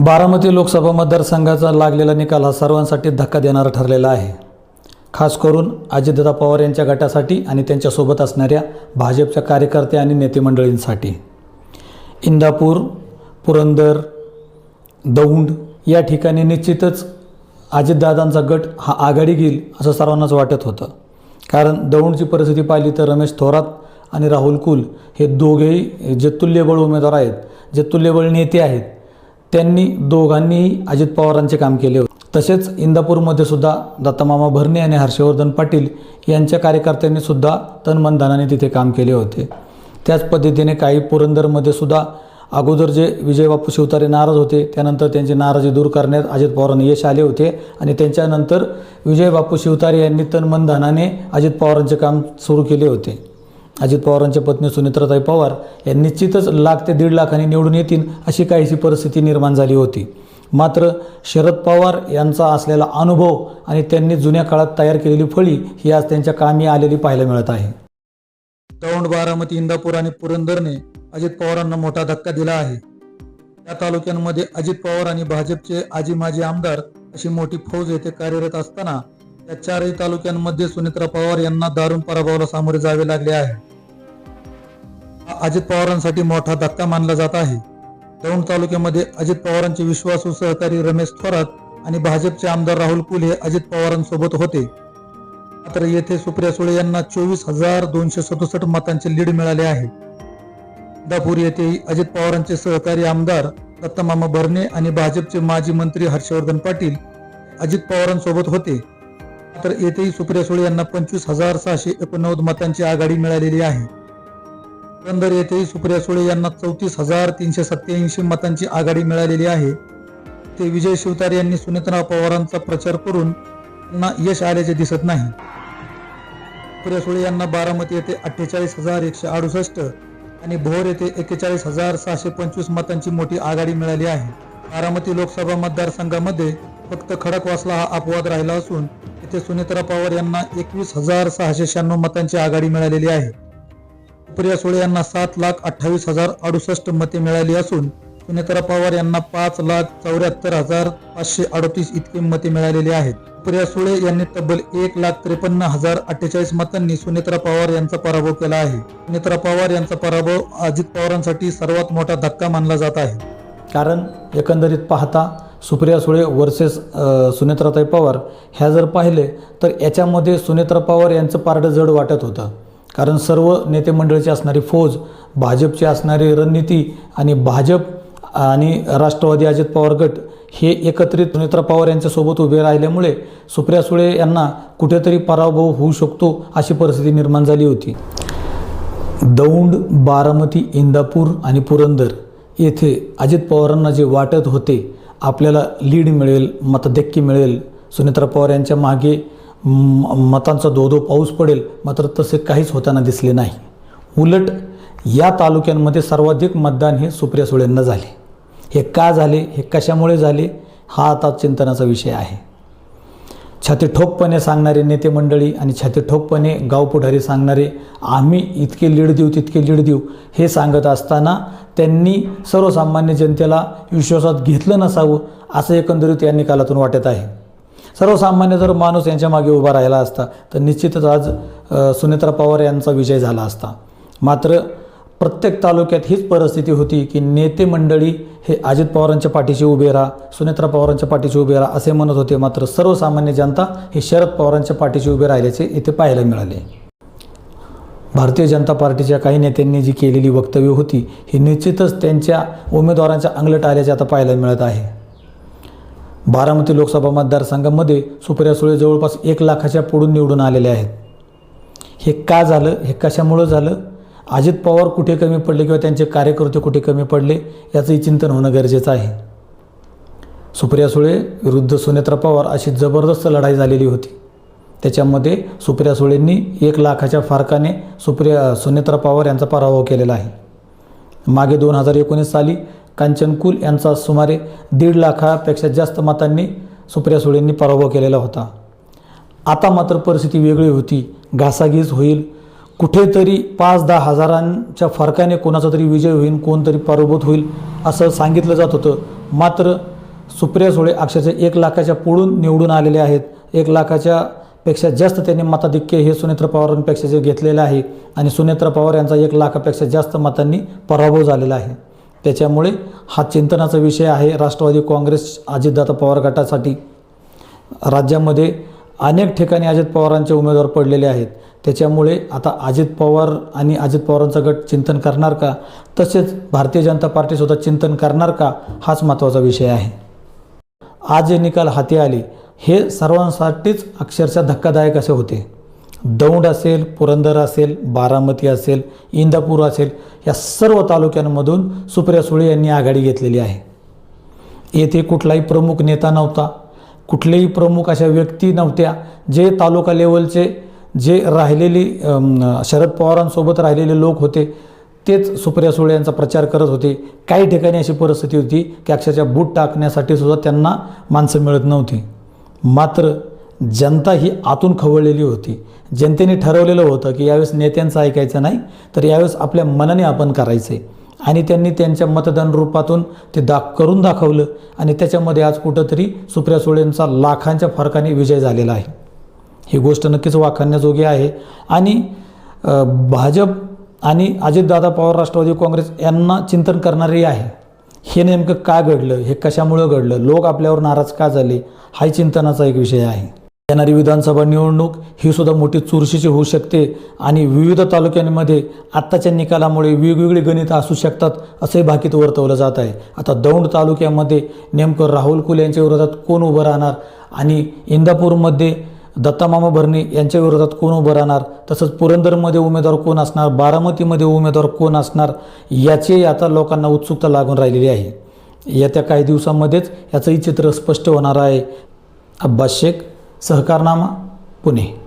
बारामती लोकसभा मतदारसंघाचा लागलेला निकाल हा सर्वांसाठी धक्का देणारा ठरलेला आहे. खास करून अजितदादा पवार यांच्या गटासाठी आणि त्यांच्यासोबत असणाऱ्या भाजपच्या कार्यकर्ते आणि नेते मंडळींसाठी इंदापूर पुरंदर दौंड या ठिकाणी निश्चितच अजितदादांचा गट हा आघाडी घेईल असं सर्वांनाच वाटत होतं. कारण दौंडची परिस्थिती पाहिली तर रमेश थोरात आणि राहुल कुल हे दोघेही जे तुल्यबळ उमेदवार आहेत जे तुल्यबळ नेते आहेत त्यांनी दोघांनीही अजित पवारांचे काम केले होते. तसेच इंदापूरमध्ये सुद्धा दत्तामामा भरणे आणि हर्षवर्धन पाटील यांच्या कार्यकर्त्यांनी सुद्धा तन धनाने तिथे काम केले होते. त्याच पद्धतीने काही पुरंदरमध्ये सुद्धा अगोदर जे विजयबापू शिवतारे नाराज होते त्यानंतर त्यांची नाराजी दूर करण्यात अजित पवारांना यश आले होते आणि त्यांच्यानंतर विजयबापू शिवतारे यांनी तन धनाने अजित पवारांचे काम सुरू केले होते. अजित पवारांच्या पत्नी सुनित्राताई पवार या निश्चितच लाख ते दीड लाखाने निवडून येतील अशी काहीशी परिस्थिती निर्माण झाली होती. मात्र शरद पवार यांचा असलेला अनुभव आणि त्यांनी जुन्या काळात तयार केलेली फळी ही आज त्यांच्या कामी आलेली पाहायला मिळत आहे. दौंड बारामती इंदापूर आणि पुरंदरने अजित पवारांना मोठा धक्का दिला आहे. या तालुक्यांमध्ये अजित पवार आणि भाजपचे आजी माजी आमदार अशी मोठी फौज येथे कार्यरत असताना या चारही तालुक्यांमध्ये सुनित्रा पवार यांना दारुण पराभवाला सामोरे जावे लागले आहे. अजित पवारांसाठी मोठा धक्का मानला जात आहे. दौंड तालुक्यामध्ये अजित पवारांचे विश्वासू सहकारी रमेश थोरात आणि भाजपचे आमदार राहुल कुल हे अजित पवारांसोबत होते. मात्र येथे सुप्रिया सुळे यांना चोवीस हजार दोनशे सदुसष्ट मतांचे लीड मिळाले आहे. दापूर येथेही अजित पवारांचे सहकारी आमदार दत्तमामा भरणे आणि भाजपचे माजी मंत्री हर्षवर्धन पाटील अजित पवारांसोबत होते. मात्र येथेही सुप्रिया सुळे यांना पंचवीस हजार सहाशे एकोणनव्वद मतांची आघाडी मिळालेली आहे. पुरंदर येथेही सुप्रिया सुळे यांना चौतीस हजार तीनशे सत्याऐंशी मतांची आघाडी मिळालेली आहे. ते विजय शिवतारे यांनी सुनेत्रा पवारांचा प्रचार करून त्यांना यश आल्याचे दिसत नाही. सुप्रिया सुळे यांना बारामती येथे अठ्ठेचाळीस हजार एकशे अडुसष्ट आणि भोर येथे एक्केचाळीस हजार सहाशे पंचवीस मतांची मोठी आघाडी मिळाली आहे. बारामती लोकसभा मतदारसंघामध्ये फक्त खडकवासला हा अपवाद राहिला असून येथे सुनेत्रा पवार यांना एकवीस हजार सहाशे शहाण्णव मतांची आघाडी मिळालेली आहे. सुप्रिया सुळे यांना सात लाख अठ्ठावीस हजार अडुसष्ट मते मिळाली असून सुनेत्रा पवार यांना पाच लाख चौऱ्याहत्तर हजार पाचशे अडतीस इतकी मते मिळालेली आहेत. सुप्रिया सुळे यांनी तब्बल एक लाख त्रेपन्न हजार अठ्ठेचाळीस मतांनी सुनेत्रा पवार यांचा पराभव केला आहे. सुनेत्रा पवार यांचा पराभव अजित पवारांसाठी सर्वात मोठा धक्का मानला जात आहे. कारण एकंदरीत पाहता सुप्रिया सुळे वर्सेस सुनेत्राताई पवार ह्या जर पाहिले तर याच्यामध्ये सुनेत्रा पवार यांचं पारडं जड वाटत होतं. कारण सर्व नेते मंडळीची असणारी फौज भाजपची असणारी रणनीती आणि भाजप आणि राष्ट्रवादी अजित पवार गट हे एकत्रित सुनेत्रा पवार यांच्यासोबत उभे राहिल्यामुळे सुप्रिया सुळे यांना कुठेतरी पराभव होऊ शकतो अशी परिस्थिती निर्माण झाली होती. दौंड बारामती इंदापूर आणि पुरंदर येथे अजित पवारांना जे वाटत होते आपल्याला लीड मिळेल मतदेक्की मिळेल. सुनेत्रा पवार यांच्या मागे म- मतांचा दो दो पाऊस पडेल मात्र तसे काहीच होताना दिसले नाही. उलट या तालुक्यांमध्ये सर्वाधिक मतदान हे सुप्रिया सुळेंना झाले. हे का झाले? हे कशामुळे झाले? हा आता चिंतनाचा विषय आहे. छाती ठोकपणे सांगणारे नेते मंडळी आणि छाती ठोकपणे गाव पुढारी सांगणारे आम्ही इतके लीड देऊ तितके लीड देऊ हे सांगत असताना त्यांनी सर्वसामान्य जनतेला विश्वासात घेतलं नसावं असं एकंदरीत या निकालातून वाटत आहे. सर्वसामान्य जर माणूस यांच्या मागे उभा राहिला असता तर निश्चितच आज सुनेत्रा पवार यांचा विजय झाला असता. मात्र प्रत्येक तालुक्यात हीच परिस्थिती होती की नेते मंडळी हे अजित पवारांच्या पाठीशी उभे राहा सुनेत्रा पवारांच्या पाठीशी उभे राहा असे म्हणत होते. मात्र सर्वसामान्य जनता हे शरद पवारांच्या पाठीशी उभे राहिल्याचे इथे पाहायला मिळाले. भारतीय जनता पार्टीच्या काही नेत्यांनी जी केलेली वक्तव्य होती ही निश्चितच त्यांच्या उमेदवारांच्या अंगलट आल्याचे आता पाहायला मिळत आहे. बारामती लोकसभा मतदारसंघामध्ये सुप्रिया सुळे जवळपास एक लाखाच्या पुढून निवडून आलेले आहेत. हे का झालं? हे कशामुळं झालं? अजित पवार कुठे कमी पडले किंवा त्यांचे कार्यकर्ते कुठे कमी पडले याचंही चिंतन होणं गरजेचं आहे. सुप्रिया सुळे विरुद्ध सुनेत्रा पवार अशी जबरदस्त लढाई झालेली होती. त्याच्यामध्ये सुप्रिया सुळेंनी एक लाखाच्या फारकाने सुप्रिया सुनेत्रा पवार यांचा पराभव केलेला आहे. मागे दोन हजार एकोणीस साली कांचनकुल यांचा सुमारे दीड लाखापेक्षा जास्त मतांनी सुप्रिया सुळेंनी पराभव केलेला होता. आता मात्र परिस्थिती वेगळी होती. घासाघीस होईल कुठेतरी पाच दहा हजारांच्या फरकाने कोणाचा तरी विजय होईल कोणतरी पराभूत होईल असं सांगितलं जात होतं. मात्र सुप्रिया सुळे अक्षरशः एक लाखाच्या पुढून निवडून आलेले आहेत. एक लाखाच्या पेक्षा जास्त त्यांनी मताधिक्य हे सुनेत्र पवारांपेक्षा जे घेतलेलं आहे आणि सुनेत्र पवार यांचा एक लाखापेक्षा जास्त मतांनी पराभव झालेला आहे. त्याच्यामुळे हा चिंतनाचा विषय आहे राष्ट्रवादी काँग्रेस अजितदादा पवार गटासाठी. राज्यामध्ये अनेक ठिकाणी अजित पवारांचे उमेदवार पडलेले आहेत. त्याच्यामुळे आता अजित पवार आणि अजित पवारांचा गट चिंतन करणार का? तसेच भारतीय जनता पार्टीसुद्धा चिंतन करणार का? हाच महत्त्वाचा विषय आहे. आज जे निकाल हाती आले हे सर्वांसाठीच अक्षरशः धक्कादायक असे होते. दौंड असेल पुरंदर असेल बारामती असेल इंदापूर असेल या सर्व तालुक्यांमधून सुप्रिया सुळे यांनी आघाडी घेतलेली आहे. येथे कुठलाही प्रमुख नेता नव्हता. कुठलेही प्रमुख अशा व्यक्ती नव्हत्या जे तालुका लेवलचे जे राहिलेली शरद पवारांसोबत राहिलेले लोक होते तेच सुप्रिया सुळे यांचा प्रचार करत होते. काही ठिकाणी अशी परिस्थिती होती की अक्षरशः बूट टाकण्यासाठी सुद्धा त्यांना माणसं मिळत नव्हती. मात्र जनता ही आतून खवळलेली होती. जनतेने ठरवलेलं होतं की यावेळेस नेत्यांचं ऐकायचं नाही तर यावेळेस आपल्या मनाने आपण करायचं आहे आणि त्यांनी त्यांच्या मतदान रूपातून ते दाख करून दाखवलं आणि त्याच्यामध्ये आज कुठंतरी सुप्रिया सुळेंचा लाखांच्या फरकाने विजय झालेला आहे. ही गोष्ट नक्कीच वाखाणण्याजोगी आहे. आणि भाजप आणि अजितदादा पवार राष्ट्रवादी काँग्रेस यांना चिंतन करणारी आहे. हे नेमकं का घडलं? हे कशामुळं घडलं? लोक आपल्यावर नाराज का झाले? हाही चिंतनाचा एक विषय आहे. येणारी विधानसभा निवडणूक ही सुद्धा मोठी चुरशीची होऊ शकते आणि विविध तालुक्यांमध्ये आत्ताच्या निकालामुळे वेगवेगळी गणितं असू शकतात असंही भाकीत वर्तवलं जात आहे. आता दौंड तालुक्यामध्ये नेमकं राहुल कुल यांच्या विरोधात कोण उभं राहणार? आणि इंदापूरमध्ये दत्तामामा भरणे यांच्या विरोधात कोण उभं राहणार? तसंच पुरंदरमध्ये उमेदवार कोण असणार? बारामतीमध्ये उमेदवार कोण असणार? याची आता लोकांना उत्सुकता लागून राहिलेली आहे. येत्या काही दिवसांमध्येच याचंही चित्र स्पष्ट होणार आहे. अब्बास शेख सहकारनामा पुणे.